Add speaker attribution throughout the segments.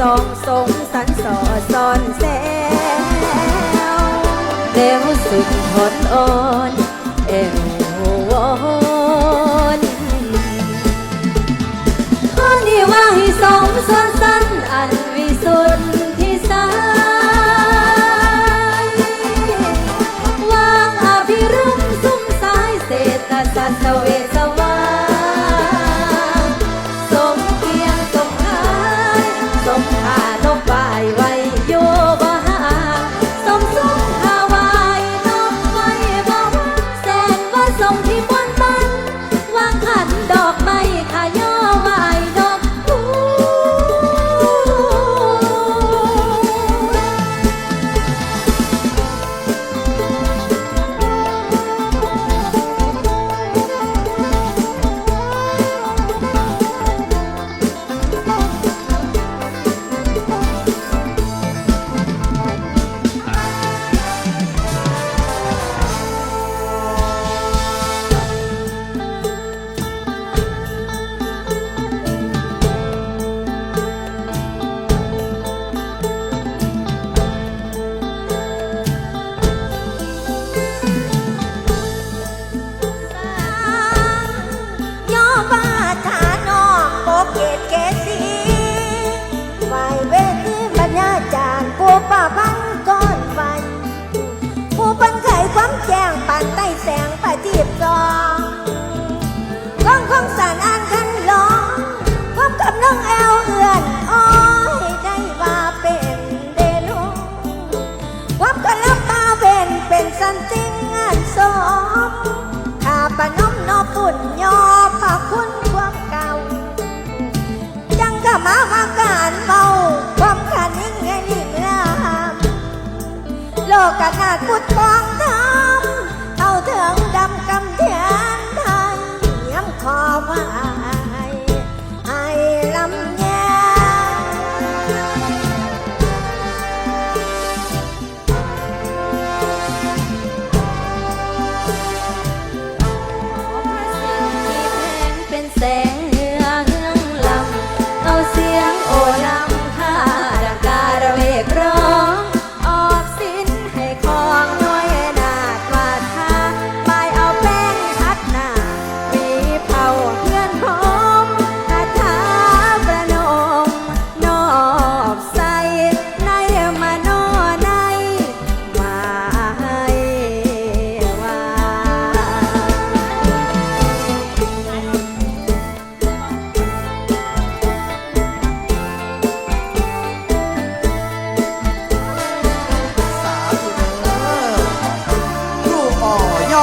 Speaker 1: ซองทรงสันสอดซ่อ
Speaker 2: นแซวแล้วสุดทนอ่อน กกน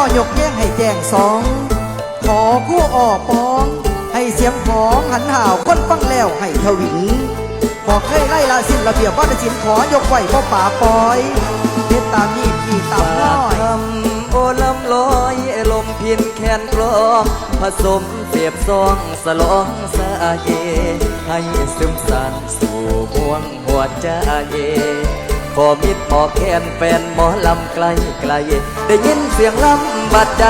Speaker 3: ย่อยกแย่งให้แจ้งสอง ขอคู่อ่อปอง ให้เสียงของหันห่าวคนฟังแล้วให้ทวินขอเคยไล่ละสินระเบียบวัฒนศิลป์ขอยกไหวพ่อป่าปอยเฮ็ดตามมีขี่ตามน้อย
Speaker 4: ทำโอลำลอยลมพินแคนกลองผสมเสียบซองสลองสาเยให้ซึมสานสู่ห่วงหัวใจ พอมิดพอแคนแฟนหมอลำไกลไกล ได้ยินเสียงลำบาดใจ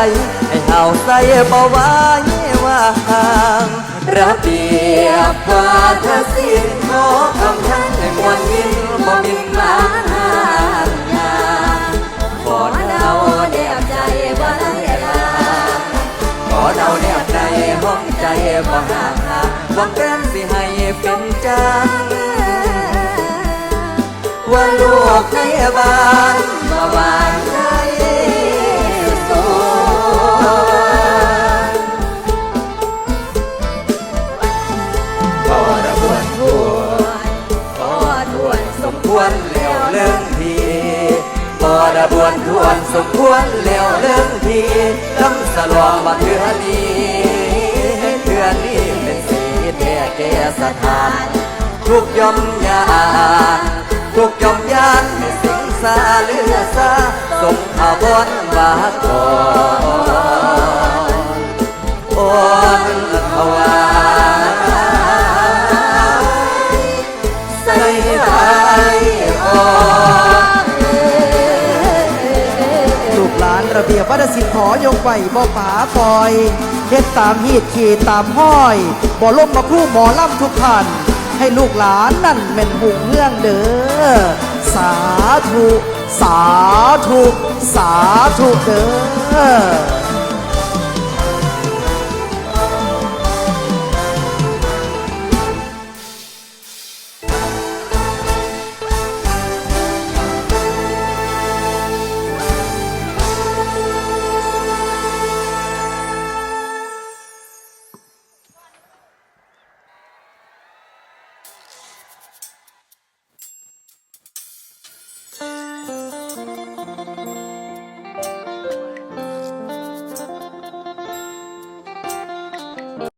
Speaker 4: ให้เห่าใส่บ่ว่าเยว่าห่างระเบียบวาทศิลป์ขอคำท่านให้มวลยินบ่มินมาห่างยา
Speaker 2: ขอเดาเดียบใจบ่ได้ลา
Speaker 4: ขอเดาแนบในห้องใจบ่ห่างหาหวังแก้มสิให้เป็นจัง ว่าลูกในบ้านมาบานใจสูขอระบวนทั่ว
Speaker 2: ขอทวนสม
Speaker 4: ควรแล้วเรื่องทีพอระบวนทวนสมควรแล้วเรื่องทีลำสลองมาเทือนี้เทือนี้เป็นสีแท้แก่สถานทุกยอมยา นทุกยอมยานสิงสาเลือซาสมขาวอนบาก่อนโอนขวายใส่ไปอ่อน
Speaker 3: ลูกหลานระเบียบวัฒนศิลป์ขอยกไหวบ่ป่าปอยเฮ็ดตามฮีดขี่ตามห้อย บ่ล้มมาคู่หมอล่ำทุกท่าน ให้ลูกหลานนั่นเป็นหุงเรื่องเด้อสาธุ สาธุ สาธุเด้อ